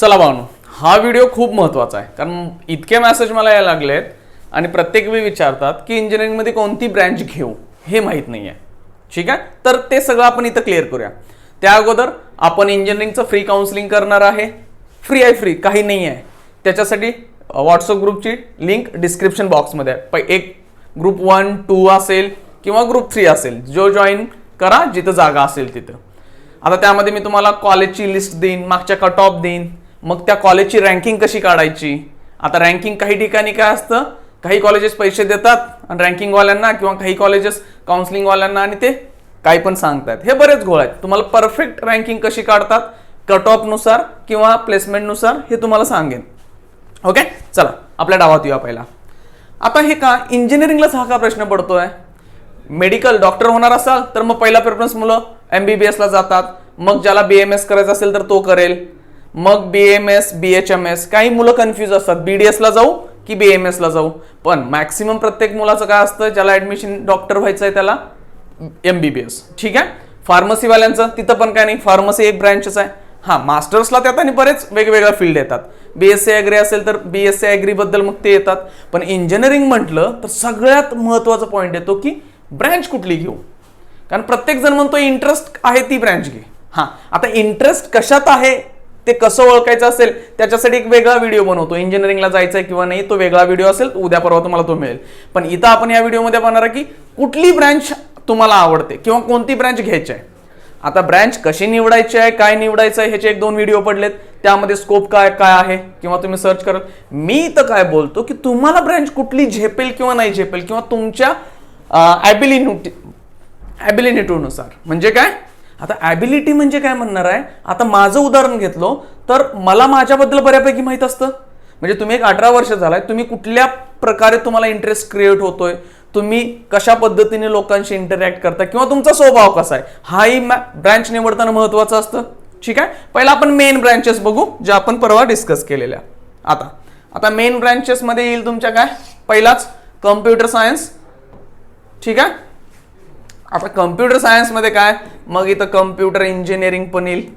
चला भावनो हा व्हिडिओ खूप महत्त्वाचा आहे. कारण इतके मॅसेज मला यायला लागले आहेत आणि प्रत्येक वेळी विचारतात की इंजिनिअरिंगमध्ये कोणती ब्रँच घेऊ? हे माहीत नाही आहे ठीक आहे? तर ते सगळं आपण इथं क्लिअर करूया. त्या अगोदर आपण इंजिनिअरिंगचं फ्री काउन्सिलिंग करणार आहे. फ्री आहे फ्री काही नाही आहे त्याच्यासाठी व्हॉट्सअप ग्रुपची लिंक डिस्क्रिप्शन बॉक्समध्ये आहे. प- एक ग्रुप वन टू असेल किंवा ग्रुप थ्री असेल. जो जॉईन करा जिथं जागा असेल तिथं. आता त्यामध्ये मी तुम्हाला कॉलेजची लिस्ट देईन मागच्या कट ऑफ देईन. मग त्या कॉलेजची रँकिंग कशी काढायची? आता रँकिंग काही ठिकाणी काय असतं? काही कॉलेजेस पैसे देतात आणि रँकिंगवाल्यांना किंवा काही कॉलेजेस काउन्सिलिंगवाल्यांना आणि ते काही पण सांगतात. हे बरेच घोळ आहेत. तुम्हाला परफेक्ट रँकिंग कशी काढतात? कट ऑफनुसार किंवा प्लेसमेंटनुसार हे तुम्हाला सांगेन. ओके चला आपल्या डावात येऊया पहिला. आता हे का इंजिनिअरिंगलाच हा का प्रश्न पडतोय? मेडिकल डॉक्टर होणार असाल तर मग पहिला प्रेफरन्स मुलं एम बी बी एसला जातात. मग ज्याला बी एम एस करायचं असेल तर तो करेल. मग B M S B H M S काही मुलं कन्फ्यूज असतात. बी डी एसला जाऊ की बी एम एसला जाऊ? पण मॅक्सिमम प्रत्येक मुलाचं काय असतं? ज्याला ऍडमिशन डॉक्टर व्हायचं आहे त्याला एम बी बी एस ठीक आहे? फार्मसीवाल्यांचं तिथं पण काय नाही. फार्मसी एक ब्रँचच आहे. हां मास्टर्सला त्यात आणि बरेच वेगवेगळ्या फील्ड येतात. बी एस सी ॲग्री असेल तर बी एस सी ॲग्रीबद्दल मग ते येतात. पण इंजिनिअरिंग म्हटलं तर सगळ्यात महत्त्वाचा पॉईंट येतो की ब्रँच कुठली घेऊ? कारण प्रत्येकजण म्हणतो इंटरेस्ट आहे ती ब्रँच घे. हां आता इंटरेस्ट कशात आहे? ते कसं ओळखायचं असेल त्याच्यासाठी एक वेगळा व्हिडिओ बनवतो. इंजिनिअरिंगला जायचं आहे किंवा नाही तो वेगळा व्हिडिओ असेल उद्या परवा तुम्हाला तो मिळेल. पण इथं आपण या व्हिडिओमध्ये पाहणार आहे की कुठली ब्रँच तुम्हाला आवडते किंवा कोणती ब्रँच घ्यायची आहे. आता ब्रँच कशी निवडायची आहे काय निवडायचं आहे ह्याचे एक दोन व्हिडिओ पडलेत. त्यामध्ये स्कोप काय काय आहे किंवा तुम्ही सर्च कराल मी इथं काय बोलतो की तुम्हाला ब्रँच कुठली झेपेल किंवा नाही झेपेल किंवा तुमच्या ॲबिलिटी ॲबिलिटीनुसार म्हणजे काय? आता ॲबिलिटी म्हणजे काय म्हणणार आहे? आता माझं उदाहरण घेतलो तर मला माझ्याबद्दल बऱ्यापैकी माहीत असतं. म्हणजे तुम्ही एक अठरा वर्ष झालाय तुम्ही कुठल्या प्रकारे तुम्हाला इंटरेस्ट क्रिएट होतोय तुम्ही कशा पद्धतीने लोकांशी इंटरॅक्ट करता किंवा तुमचा स्वभाव कसा आहे? हाही ब्रँच निवडताना महत्वाचं असतं. ठीक आहे? पहिला आपण मेन ब्रँचेस बघू ज्या आपण परवा डिस्कस केलेल्या. आता आता मेन ब्रँचेसमध्ये येईल तुमच्या काय? पहिलाच कम्प्युटर सायन्स ठीक आहे? आता कम्प्युटर सायन्समध्ये काय? मग इथं कम्प्युटर इंजिनिअरिंग पण येईल.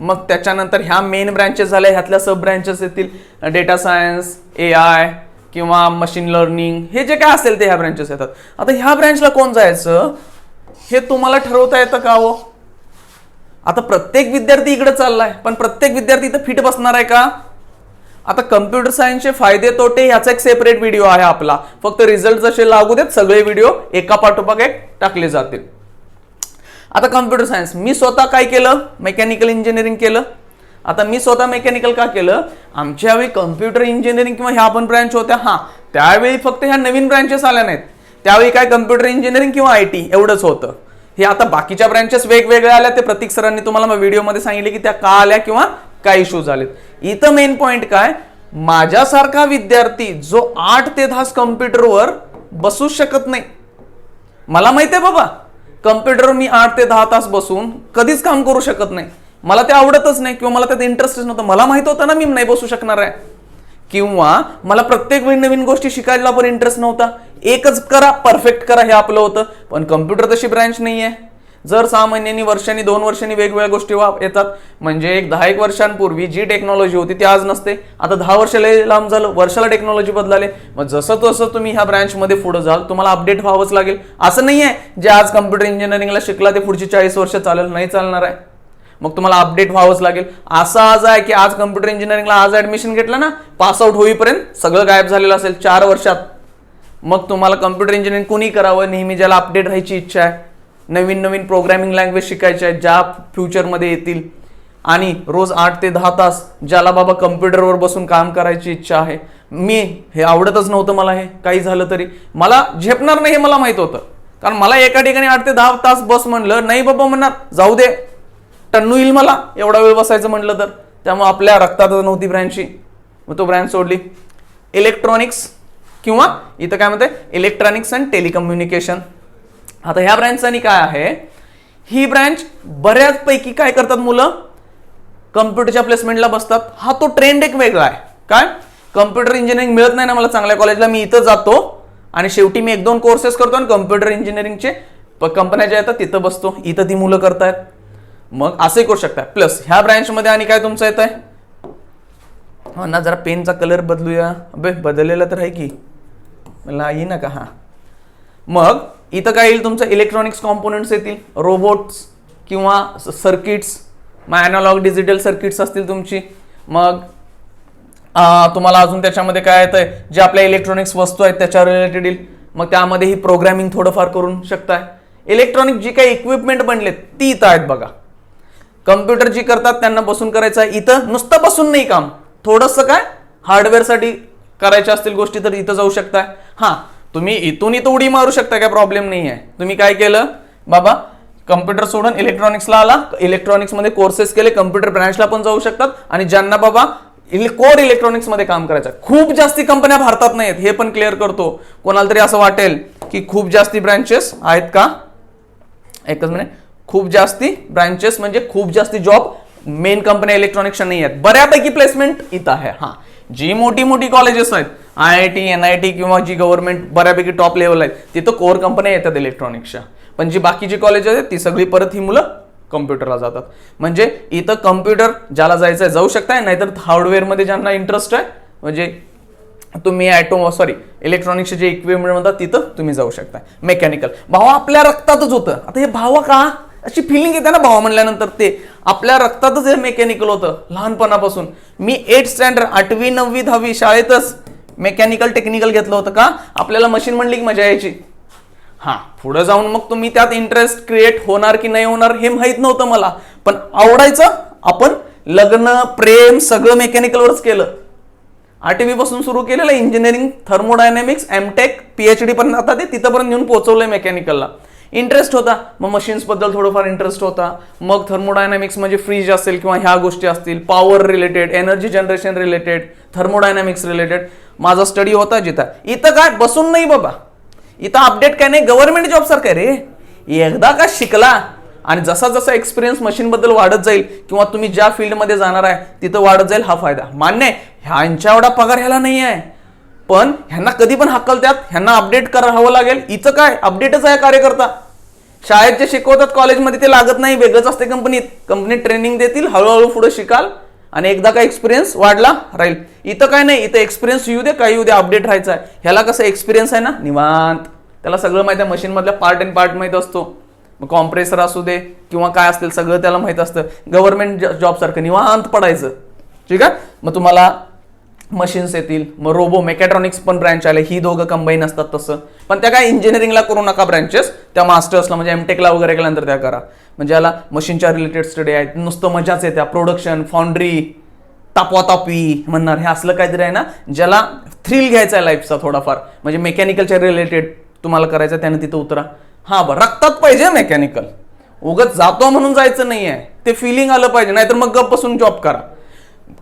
मग त्याच्यानंतर ह्या मेन ब्रँचेस झाल्या ह्यातल्या सब ब्रँचेस येतील. डेटा सायन्स ए आय किंवा मशीन लर्निंग हे जे काय असेल ते ह्या ब्रँचेस येतात. आता ह्या ब्रँचला कोण जायचं? हे तुम्हाला ठरवता येतं का हो? आता प्रत्येक विद्यार्थी इकडे चाललाय पण प्रत्येक विद्यार्थी इथं फिट बसणार आहे का? आता कम्प्युटर सायन्सचे फायदे तोटे ह्याचा एक सेपरेट व्हिडिओ आहे आपला. फक्त रिझल्ट जसे लागू देत सगळे व्हिडिओ एका पाठोपाठ एक टाकले जातील. आता कम्प्युटर सायन्स मी स्वतः काय केलं? मेकॅनिकल इंजिनिअरिंग केलं. आता मी स्वतः मेकॅनिकल का केलं? आमच्या वेळी कम्प्युटर इंजिनिअरिंग किंवा ह्या पण ब्रँच होत्या. हां त्यावेळी फक्त ह्या नवीन ब्रँचेस आल्या नाहीत. त्यावेळी काय कम्प्युटर इंजिनिअरिंग किंवा आय टी एवढंच होतं. हे आता बाकीच्या ब्रँचेस वेगवेगळ्या आल्या. ते प्रतीक सरांनी तुम्हाला व्हिडिओमध्ये सांगितले की त्या का आल्या किंवा काय इश्यूज आलेत इथं मेन पॉईंट काय? माझ्यासारखा विद्यार्थी जो आठ ते दहा कम्प्युटरवर बसू शकत नाही. मला माहिती आहे बाबा. कम्प्युटरवर मी आठ ते दहा तास बसून कधीच काम करू शकत नाही. मला ते आवडतच नाही किंवा मला त्यात इंटरेस्टच नव्हतं. मला माहीत होतं ना मी नाही बसू शकणार आहे. किंवा मला प्रत्येक वेळी नवीन गोष्टी शिकायला पण इंटरेस्ट नव्हता. एकच करा परफेक्ट करा हे आपलं होतं. पण कम्प्युटर तशी ब्रँच नाही आहे जर सहा महिन्यांनी वर्षांनी दोन वर्षांनी वेगवेगळ्या गोष्टी वा येतात म्हणजे एक दहा एक वर्षांपूर्वी जी टेक्नॉलॉजी होती ती आज नसते. आता दहा वर्ष लय लांब झालं वर्षाला टेक्नॉलॉजी बदलाले. मग जसं तसं तुम्ही ह्या ब्रँचमध्ये पुढे जाल तुम्हाला अपडेट व्हावंच लागेल. असं नाही आहे जे आज कम्प्युटर इंजिनिअरिंगला शिकला ते पुढची चाळीस वर्ष चालेल नाही चालणार आहे. मग तुम्हाला अपडेट व्हावंच लागेल. असं आज आहे की आज कम्प्युटर इंजिनिअरिंगला आज ऍडमिशन घेतलं ना पास आउट होईपर्यंत सगळं गायब झालेलं असेल चार वर्षात. मग तुम्हाला कम्प्युटर इंजिनिअरिंग कोणी करावं नेहमी ज्याला अपडेट राहायची इच्छा आहे. नवीन नवीन प्रोग्रॅमिंग लँग्वेज शिकायच्या आहेत ज्या फ्युचरमध्ये येतील. आणि रोज आठ ते दहा तास ज्याला बाबा कम्प्युटरवर बसून काम करायची इच्छा आहे. मी हे आवडतच नव्हतं मला हे काही झालं तरी. मला झेपणार नाही हे मला माहीत होतं. कारण मला एका ठिकाणी आठ ते दहा तास बस म्हणलं नाही बाबा म्हणणार जाऊ दे. टन्नू येईल मला एवढा वेळ बसायचं म्हटलं तर. त्यामुळे आपल्या रक्तात नव्हती ब्रँडची मग तो ब्रँड सोडली. इलेक्ट्रॉनिक्स किंवा इथं काय म्हणते इलेक्ट्रॉनिक्स अँड टेलिकम्युनिकेशन आता ह्या ब्रँचचं आणि काय आहे? ही ब्रँच बऱ्याचपैकी काय करतात मुलं? कम्प्युटरच्या प्लेसमेंटला बसतात. हा तो ट्रेंड एक वेगळा आहे. काय? कम्प्युटर इंजिनिअरिंग मिळत नाही ना मला चांगल्या कॉलेजला मी इथं जातो आणि शेवटी मी एक दोन कोर्सेस करतो आणि कम्प्युटर इंजिनिअरिंगचे कंपन्या ज्या येतात तिथं बसतो. इथं ती मुलं करतायत. मग असंही करू शकता. प्लस ह्या ब्रँचमध्ये आणि काय तुमचं येत आहे हो ना जरा पेनचा कलर बदलूया. अबे बदललेला तर आहे की. मला येई ना का? हा. मग इथं काय येईल? तुमचं इलेक्ट्रॉनिक्स कॉम्पोनंट्स येतील. रोबोट्स किंवा सर्किट्स मग अॅनालॉग डिजिटल सर्किट्स असतील तुमची. मग तुम्हाला अजून त्याच्यामध्ये काय येतंय? जे आपल्या इलेक्ट्रॉनिक्स वस्तू आहेत त्याच्या रिलेटेड येईल. मग त्यामध्ये ही थोडंफार करून शकताय. इलेक्ट्रॉनिक जी काही इक्विपमेंट बनलेत ती इथं आहेत बघा. कम्प्युटर जी करतात त्यांना बसून करायचं आहे. इथं नुसतं बसून नाही काम. थोडंसं काय? हार्डवेअरसाठी करायच्या असतील गोष्टी तर इथं जाऊ शकताय. हां तुम्ही इथून इथं उडी मारू शकता काय प्रॉब्लेम नाही आहे तुम्ही काय केलं? बाबा कम्प्युटर सोडून इलेक्ट्रॉनिक्सला आला. इलेक्ट्रॉनिक्समध्ये कोर्सेस केले कम्प्युटर ब्रँचला पण जाऊ शकतात. आणि ज्यांना बाबा कोर इलेक्ट्रॉनिक्समध्ये काम करायचं आहे. खूप जास्ती कंपन्या भारतात नाहीत हे पण क्लिअर करतो. कोणाला तरी असं वाटेल की खूप जास्ती ब्रँचेस आहेत का? एकच म्हणजे खूप जास्ती ब्रँचेस म्हणजे खूप जास्ती जॉब मेन कंपन्या इलेक्ट्रॉनिक्सच्या नाही आहेत बऱ्यापैकी प्लेसमेंट इथं आहे. हा. जी मोठी मोठी कॉलेजेस आहेत I I T N I T किंवा जी गव्हर्नमेंट बऱ्यापैकी टॉप लेवल आहेत तिथं कोर कंपन्या येतात इलेक्ट्रॉनिक्सच्या पण जी बाकीची कॉलेजेस आहेत ती सगळी परत ही मुलं कम्प्युटरला जातात. म्हणजे इथं कम्प्युटर ज्याला जायचं आहे जाऊ शकताय नाहीतर हार्डवेअरमध्ये ज्यांना इंटरेस्ट आहे म्हणजे तुम्ही ॲटो सॉरी इलेक्ट्रॉनिक्सचे जे इक्विपमेंट म्हणतात तिथं तुम्ही जाऊ शकता मेकॅनिकल भावा आपल्या रक्तातच होतं. आता हे भावा का? अशी फिलिंग येते ना भावा म्हणल्यानंतर ते. आपल्या रक्तातच हे मेकॅनिकल होतं लहानपणापासून. मी एट स्टँडर्ड आठवी नववी दहावी शाळेतच मेकॅनिकल टेक्निकल घेतलं होतं का? आपल्याला मशीन म्हणली की मजा यायची. हां पुढे जाऊन मग तुम्ही त्यात इंटरेस्ट क्रिएट होणार की नाही होणार हे माहीत नव्हतं मला. पण आवडायचं आपण लग्न प्रेम सगळं मेकॅनिकलवरच केलं. आठवी पासून सुरू केलेलं इंजिनिअरिंग थर्मोडायनॅमिक्स एमटेक पीएचडी पर्यंत आता ते तिथंपर्यंत नेऊन पोहोचवलंय मेकॅनिकलला इंटरेस्ट होता. मग मशीन्सबद्दल बद्दल थोडंफार इंटरेस्ट होता. मग थर्मोडायनॅमिक्स म्हणजे फ्रीज असेल किंवा ह्या गोष्टी असतील. Power related energy generation related thermodynamics related माझा स्टडी होता जिथं. इथं काय? बसून नाही बाबा. इथं अपडेट काय नाही? गव्हर्नमेंट जॉब सारखं रे. एकदा का शिकला आणि जसा जसा एक्सपिरियन्स मशीन बद्दल वाढत जाईल किंवा तुम्ही ज्या फील्डमध्ये जाणार आहे तिथं वाढत जाईल हा फायदा. मान्य आहे ह्यांच्या एवढा पगार ह्याला नाही आहे. पण ह्यांना कधी पण हक्कलत्यात ह्यांना अपडेट करावं लागेल. इथं काय? अपडेटच आहे कार्यकर्ता. शाळेत जे शिकवतात कॉलेजमध्ये ते लागत नाही. वेगळंच असते कंपनीत कंपनीत ट्रेनिंग देतील हळूहळू पुढे शिकाल आणि एकदा काय एक्सपिरियन्स वाढला राहील. इथं काय नाही इथं एक्सपिरियन्स येऊ दे काही येऊ दे अपडेट राहायचं आहे. ह्याला कसं एक्सपिरियन्स आहे ना? निवांत. त्याला सगळं माहिती आहे. मशीन मधल्या पार्ट अँड पार्ट माहीत असतो. मग कॉम्प्रेसर असू दे किंवा काय असतील सगळं त्याला माहीत असतं. गव्हर्नमेंट जॉब सारखं निवांत पडायचं. ठीक आहे? मग तुम्हाला मशीन्स येतील मग रोबो मेकॅट्रॉनिक्स पण ब्रँच आले ही दोघं कंबाईन असतात तसं. पण त्या काय इंजिनिअरिंगला करू नका ब्रँचेस त्या मास्टर्सला म्हणजे एमटेकला वगैरे केल्यानंतर त्या करा. म्हणजे याला मशीनच्या रिलेटेड स्टडी आहेत नुसतं मजाच येत्या प्रोडक्शन फाउंड्री तापवातापी म्हणणार हे असलं काहीतरी आहे ना ज्याला थ्रिल घ्यायचा आहे लाईफचा थोडाफार. म्हणजे मेकॅनिकलच्या रिलेटेड तुम्हाला करायचं त्याने तिथं उतरा. हां बरं रक्तात पाहिजे मेकॅनिकल उगत जातो म्हणून जायचं नाही आहे ते फिलिंग आलं पाहिजे नाहीतर मग गप बसून जॉब करा.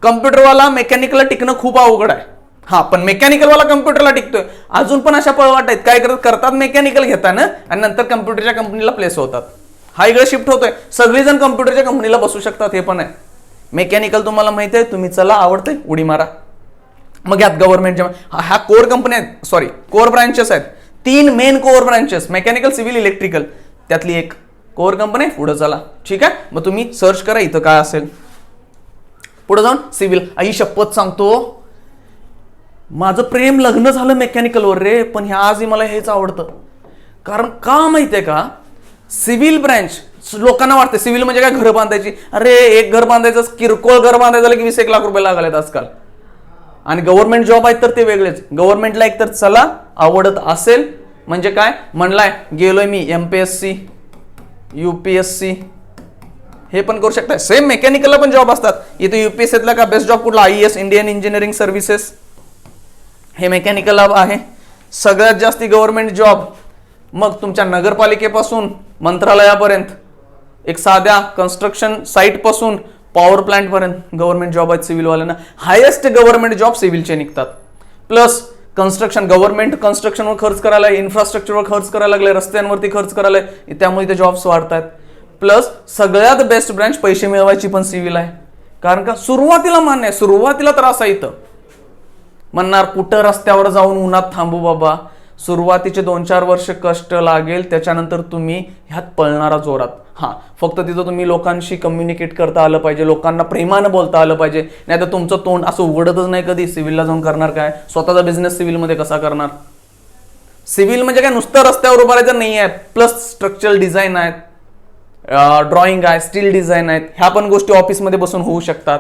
कम्प्युटरवाला मेकॅनिकला टिकणं खूप अवघड आहे. हा पण मेकॅनिकलवाला कम्प्युटरला टिकतोय. अजून पण अशा पळवाट आहेत. काय करत करतात मेकॅनिकल घेताना आणि नंतर कम्प्युटरच्या कंपनीला प्लेस होतात. हा इकडे शिफ्ट होतोय. सगळेजण कम्प्युटरच्या कंपनीला बसू शकतात हे पण आहे. मेकॅनिकल तुम्हाला माहिती आहे तुम्ही चला आवडतंय उडी मारा. मग यात गव्हर्नमेंटच्या ह्या कोर कंपन्या आहेत. सॉरी कोर ब्रांचेस आहेत. तीन main core branches mechanical civil electrical त्यातली एक कोर कंपनी आहे पुढे चला. ठीक आहे? मग तुम्ही सर्च करा इथं काय असेल. पुढे जाऊन सिव्हिल. आई शपथ सांगतो. माझं प्रेम लग्न झालं मेकॅनिकलवर रे पण ह्या आजही मला हेच आवडतं. कारण का माहितीये का? सिव्हिल ब्रँच लोकांना वाटते सिव्हिल म्हणजे काय घर बांधायची? अरे एक घर बांधायचं किरकोळ घर बांधायचं झालं की वीस एक लाख रुपये लागलेत आजकाल. आणि गव्हर्नमेंट जॉब आहेत तर ते वेगळेच. गव्हर्नमेंटला एक तर चला आवडत असेल म्हणजे काय? म्हणलाय गेलोय मी M P S C U P S C हे पण करू शकता सेम मेकॅनिकलला पण जॉब असतात. इथे युपीएससीतला का बेस्ट जॉब कुठला? I S Indian engineering services हे मेकॅनिकल आहे. सगळ्यात जास्ती गव्हर्नमेंट जॉब मग तुमच्या नगरपालिकेपासून मंत्रालयापर्यंत एक साध्या कन्स्ट्रक्शन साईटपासून पॉवर प्लांटपर्यंत गव्हर्नमेंट जॉब आहेत सिव्हिलवाल्यांना हायेस्ट गव्हर्नमेंट जॉब सिव्हिलचे निघतात. प्लस कन्स्ट्रक्शन गव्हर्नमेंट कन्स्ट्रक्शनवर खर्च करायला इन्फ्रास्ट्रक्चरवर खर्च करायला लागले रस्त्यांवरती खर्च करायला त्यामुळे ते जॉब्स वाढतात प्लस सगळ्यात बेस्ट ब्रँच पैसे मिळवायची पण सिव्हिल आहे. कारण का सुरुवातीला मान्य आहे सुरुवातीला त्रास आहे इथं. म्हणणार कुठं रस्त्यावर जाऊन उन्हात थांबू बाबा? सुरुवातीचे दोन चार वर्ष कष्ट लागेल त्याच्यानंतर तुम्ही ह्यात पळणारा जोरात. हां फक्त तिथं तुम्ही लोकांशी कम्युनिकेट करता आलं पाहिजे लोकांना प्रेमानं बोलता आलं पाहिजे. नाही तर तुमचं तोंड असं उघडतच नाही कधी. सिव्हिलला जाऊन करणार काय? स्वतःचा बिझनेस सिव्हिलमध्ये कसा करणार? सिव्हिल म्हणजे काय नुसतं रस्त्यावर उभारायचं नाही आहे प्लस स्ट्रक्चरल डिझाईन आहेत. ड्रॉइंग आहे स्टील डिझाईन आहेत ह्या पण गोष्टी ऑफिसमध्ये बसून होऊ शकतात.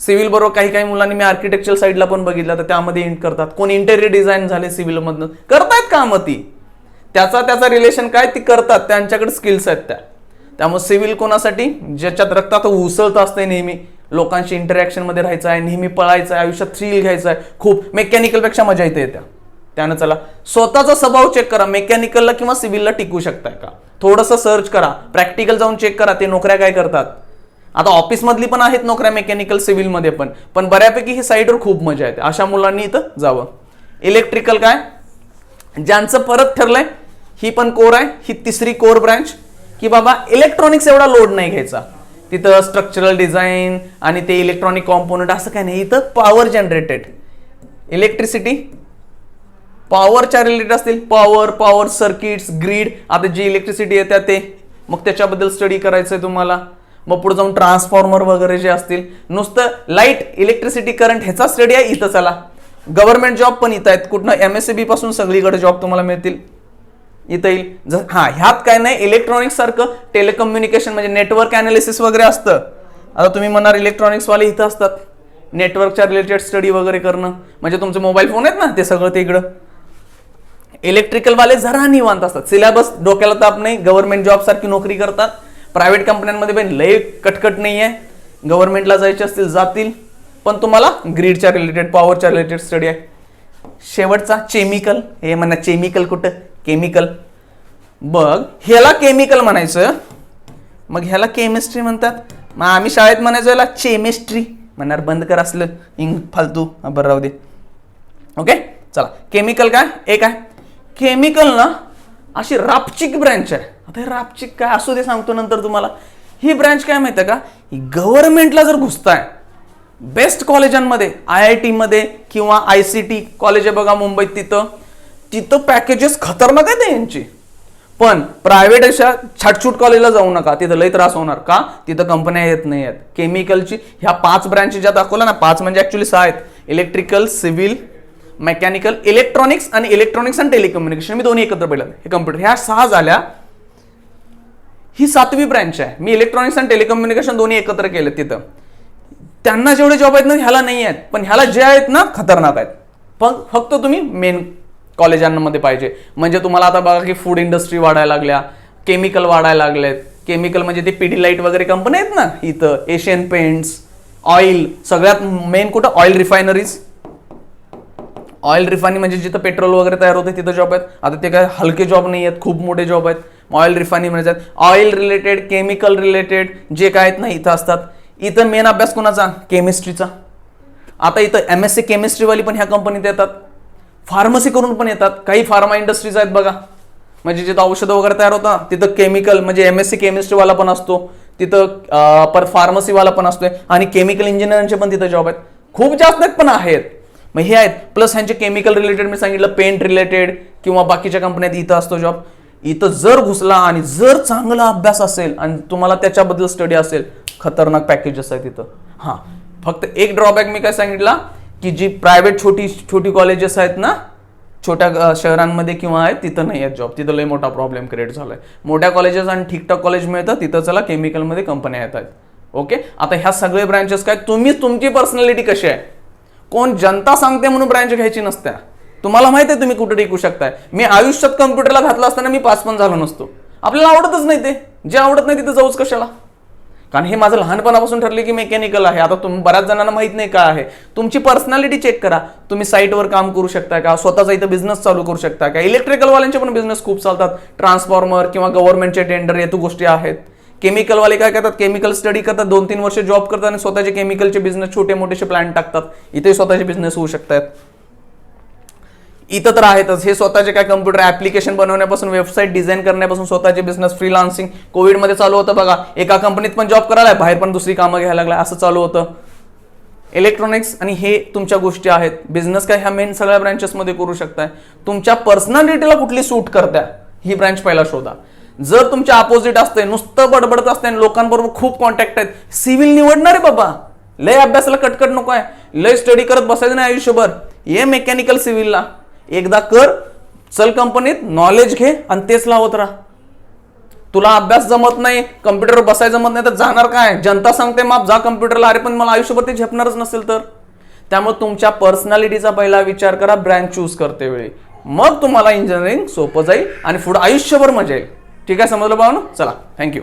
सिव्हिल बरोबर काही काही मुलांनी मी आर्किटेक्चर साईडला पण बघितलं तर त्यामध्ये इंट करतात. कोण इंटेरियर डिझाईन झाले सिव्हिलमधनं करतायत कामं ती. त्याचा त्याचा रिलेशन काय? ती करतात. त्यांच्याकडे स्किल्स आहेत त्या. त्यामुळे सिव्हिल कोणासाठी? ज्याच्यात रक्तात उसळत असते नेहमी. लोकांशी इंटरॅक्शनमध्ये राहायचं आहे नेहमी पळायचं आहे आयुष्यात थ्रिल घ्यायचं आहे. खूप मेकॅनिकलपेक्षा मजा येते त्या. त्यानं चला स्वतःचा स्वभाव चेक करा. मेकॅनिकलला किंवा सिव्हिलला टिकू शकताय का? थोडंसं सर्च करा. प्रॅक्टिकल जाऊन चेक करा ते नोकऱ्या काय करतात. आता ऑफिसमधली पण आहेत नोकऱ्या मेकॅनिकल सिव्हिलमध्ये पण. पण बऱ्यापैकी ही साईडवर खूप मजा येते. अशा मुलांनी इथं जावं. इलेक्ट्रिकल काय? ज्यांचं परत ठरलंय ही पण कोर आहे ही तिसरी कोर ब्रँच की बाबा इलेक्ट्रॉनिक्स एवढा लोड नाही घ्यायचा. तिथं स्ट्रक्चरल डिझाईन आणि ते इलेक्ट्रॉनिक कॉम्पोनंट असं काय नाही. इथं पॉवर जनरेटेड इलेक्ट्रिसिटी पॉवरच्या रिलेटेड असतील. पॉवर पॉवर सर्किट्स ग्रीड आता जी इलेक्ट्रिसिटी येतात ते. मग त्याच्याबद्दल स्टडी करायचं आहे तुम्हाला. मग पुढे जाऊन ट्रान्सफॉर्मर वगैरे जे असतील. नुसतं लाइट इलेक्ट्रिसिटी करंट ह्याचा स्टडी आहे इथं चला. गव्हर्नमेंट जॉब पण इथं आहेत. कुठनं एम एस सी बी पासून सगळीकडे जॉब तुम्हाला मिळतील. इथं येईल. जर हा ह्यात काय नाही. इलेक्ट्रॉनिक्स सारखं टेलिकम्युनिकेशन म्हणजे नेटवर्क अनालिसिस वगैरे असतं. आता तुम्ही म्हणणार इलेक्ट्रॉनिक्सवाले इथं असतात. नेटवर्कच्या रिलेटेड स्टडी वगैरे करणं. म्हणजे तुमचे मोबाईल फोन आहेत ना ते सगळं ते इकडं. इलेक्ट्रिकल वाले जरा निवांत असतात. सिलेबस डोक्याला ताप नाही गव्हर्नमेंट जॉब सारखी नोकरी करतात. प्रायव्हेट कंपन्यांमध्ये पण लय कटकट नाही आहे गव्हर्नमेंटला जायचे असतील जातील. पण तुम्हाला ग्रीडच्या रिलेटेड पॉवरच्या रिलेटेड स्टडी आहे. शेवटचा केमिकल हे म्हणा केमिकल कुठं? केमिकल बघ ह्याला केमिकल म्हणायचं. मग ह्याला केमिस्ट्री म्हणतात. मग आम्ही शाळेत म्हणायचो याला केमिस्ट्री म्हणणार बंद कर असलं. इंग फालतू. बरं राहू दे. ओके चला. केमिकल काय? एक आहे केमिकल ना अशी रापचिक ब्रँच आहे. आता हे रापचिक काय असू दे सांगतो नंतर तुम्हाला. ही ब्रँच काय माहिती आहे का? ही गव्हर्नमेंटला जर घुसताय बेस्ट कॉलेजांमध्ये आय आय टीमध्ये किंवा आय सी टी कॉलेज आहे बघा मुंबईत तिथं तिथं पॅकेजेस खतरनाक आहेत यांची. पण प्रायव्हेट अशा छाटछूट कॉलेजला जाऊ नका. तिथं लई त्रास होणार का? तिथं कंपन्या येत नाही आहेत. केमिकलची ह्या पाच ब्रँचेस ज्या दाखवल्या ना पाच म्हणजे ऍक्च्युली सहा आहेत. इलेक्ट्रिकल सिव्हिल मेकॅनिकल इलेक्ट्रॉनिक्स आणि इलेक्ट्रॉनिक्स आणि टेलिकम्युनिकेशन मी दोन्ही एकत्र पहिलं हे कम्प्युटर ह्या सहा झाल्या. ही सातवी ब्रँच आहे. मी इलेक्ट्रॉनिक्स आणि टेलिकम्युनिकेशन दोन्ही एकत्र केले तिथं. त्यांना जेवढे जॉब आहेत ना ह्याला नाही आहेत. पण ह्याला जे आहेत ना खतरनाक आहेत. पण फक्त तुम्ही मेन कॉलेजांमध्ये पाहिजे. म्हणजे तुम्हाला आता बघा की फूड इंडस्ट्री वाढायला लागल्या केमिकल वाढायला लागलेत. केमिकल म्हणजे ते पिडीलाईट वगैरे कंपनी आहेत ना इथं. एशियन पेंट्स ऑइल सगळ्यात मेन कुठं? ऑइल रिफायनरीज ऑइल रिफायनिंग म्हणजे जिथं पेट्रोल वगैरे तयार होते तिथं जॉब आहेत. आता ते काय हलके जॉब नाही आहेत खूप मोठे जॉब आहेत. ऑइल रिफायनिंग म्हणजे ऑइल रिलेटेड केमिकल रिलेटेड जे काय आहेत ना इथं असतात. इथं मेन अभ्यास कोणाचा? केमिस्ट्रीचा आता इथं एम एस सी केमिस्ट्रीवाली पण ह्या कंपनीत येतात. फार्मसी करून पण येतात. काही फार्मा इंडस्ट्रीज आहेत बघा. म्हणजे जिथं औषधं वगैरे तयार होतं तिथं केमिकल म्हणजे एम एस सी केमिस्ट्रीवाला पण असतो. तिथं पर फार्मसीवाला पण असतोय. आणि केमिकल इंजिनिअरिंगचे पण तिथं जॉब आहेत. खूप जास्त पण आहेत. मग हे आहेत. प्लस ह्यांचे केमिकल रिलेटेड मी सांगितलं पेंट रिलेटेड किंवा बाकीच्या कंपन्यात इथं असतो जॉब इथं जर घुसला आणि जर चांगला अभ्यास असेल आणि तुम्हाला त्याच्याबद्दल स्टडी असेल खतरनाक पॅकेजेस आहेत तिथं हां. फक्त एक ड्रॉबॅक मी काय सांगितला की जी प्रायव्हेट छोटी छोटी कॉलेजेस आहेत ना छोट्या शहरांमध्ये किंवा आहेत तिथं नाही आहेत जॉब तिथं लय मोठा प्रॉब्लेम क्रिएट झालाय. मोठ्या कॉलेजेस आणि ठीकठाक कॉलेज मिळतं तिथं चला केमिकलमध्ये कंपन्या येत आहेत. ओके आता ह्या सगळे ब्रँचेस काय तुम्ही तुमची पर्सनॅलिटी कशी आहे? कोण जनता सांगते म्हणून ब्रँच घ्यायची नसत्या. तुम्हाला माहिती आहे तुम्ही कुठे टिकू शकताय. मी आयुष्यात कम्प्युटरला घातलं असताना मी पास पण झालो नसतो. आपल्याला आवडतच नाही ते. जे आवडत नाही तिथं जाऊच कशाला? कारण हे माझं लहानपणापासून ठरले की मेकॅनिकल आहे. आता तुम्ही बऱ्याच जणांना माहीत नाही काय आहे. तुमची पर्सनॅलिटी चेक करा. तुम्ही साईटवर काम करू शकता का? स्वतःचा इथं बिझनेस चालू करू शकता का? इलेक्ट्रिकल वाल्यांचे पण बिझनेस खूप चालतात. ट्रान्सफॉर्मर किंवा गव्हर्नमेंटचे टेंडर येतो गोष्टी आहेत. केमिकलवाले काय करतात? केमिकल स्टडी करतात. दोन तीन वर्ष जॉब करतात आणि स्वतःचे केमिकलचे बिझनेस छोटे मोठेसे प्लॅन टाकतात. इथे स्वतःचे बिझनेस होऊ शकतात. इथं तर आहेतच. हे स्वतःचे काय कम्प्युटर ऍप्लिकेशन बनवण्यापासून वेबसाईट डिझाईन करण्यापासून स्वतःचे बिझनेस फ्रीलान्सिंग कोविडमध्ये चालू होतं बघा. एका कंपनीत पण जॉब करायला बाहेर पण दुसरी कामं घ्यायला लागला असं चालू होतं. इलेक्ट्रॉनिक्स आणि हे तुमच्या गोष्टी आहेत. बिझनेस काय ह्या मेन सगळ्या ब्रँचेसमध्ये करू शकताय. तुमच्या पर्सनॅलिटीला कुठली सूट करत्या? ही ब्रँच पहिला शोधा. जर तुमच्या अपोजिट असते नुसतं बडबडत असते आणि लोकांबरोबर खूप कॉन्टॅक्ट आहेत सिव्हिल निवडणार आहे बाबा. लय अभ्यासाला कटकट नको आहे. लय स्टडी करत बसायचं नाही आयुष्यभर. ये मेकॅनिकल सिव्हिलला एकदा कर चल कंपनीत नॉलेज घे आणि तेच लावत राहा. तुला अभ्यास जमत नाही कम्प्युटरवर बसायला जमत नाही तर जाणार काय? जनता सांगते माप जा कम्प्युटरला अरे पण मला आयुष्यभर ते झेपणारच नसेल तर. त्यामुळे तुमच्या पर्सनॅलिटीचा पहिला विचार करा ब्रँच चूज करते वेळी. मग तुम्हाला इंजिनिअरिंग सोपं जाईल आणि पुढं आयुष्यभर मजा येईल. ठीक आहे समजलं पाहून चला थँक्यू